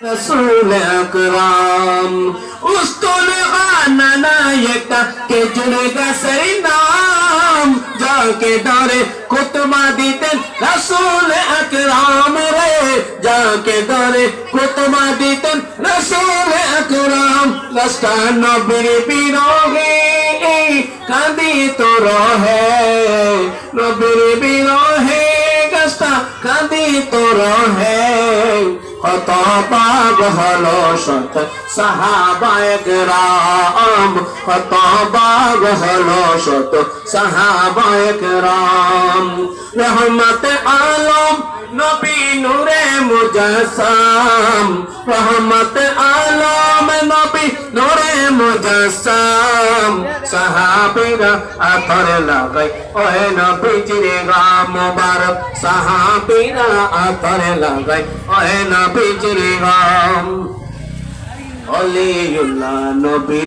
रसूल अकराम उसको नायक के जुड़ेगा सही नाम। जाके दौरे कुतुबा दीते रसूल अकराम रे। जाके दौरे कुतुबा दीते रसूल अकराम। रस्ता नबी पीरोगे कांदी तो रो है नबी पीरोगे কাঁদি तो রহে কত বাগ হলো সত সাহাবায় রাম কত বাগ হলো সত সাহাবায় রাম রহমত আলম, নবী নূরে মুজাসসাম। রহমত আলম নূরে মুজাসসাম সাহাবীরা আতর লাগাই ওহে নবীজির গা মুবারক সাহাবীরা আতর লাগাই ওহে নবীজির গাম অলিউল্লাহ নবী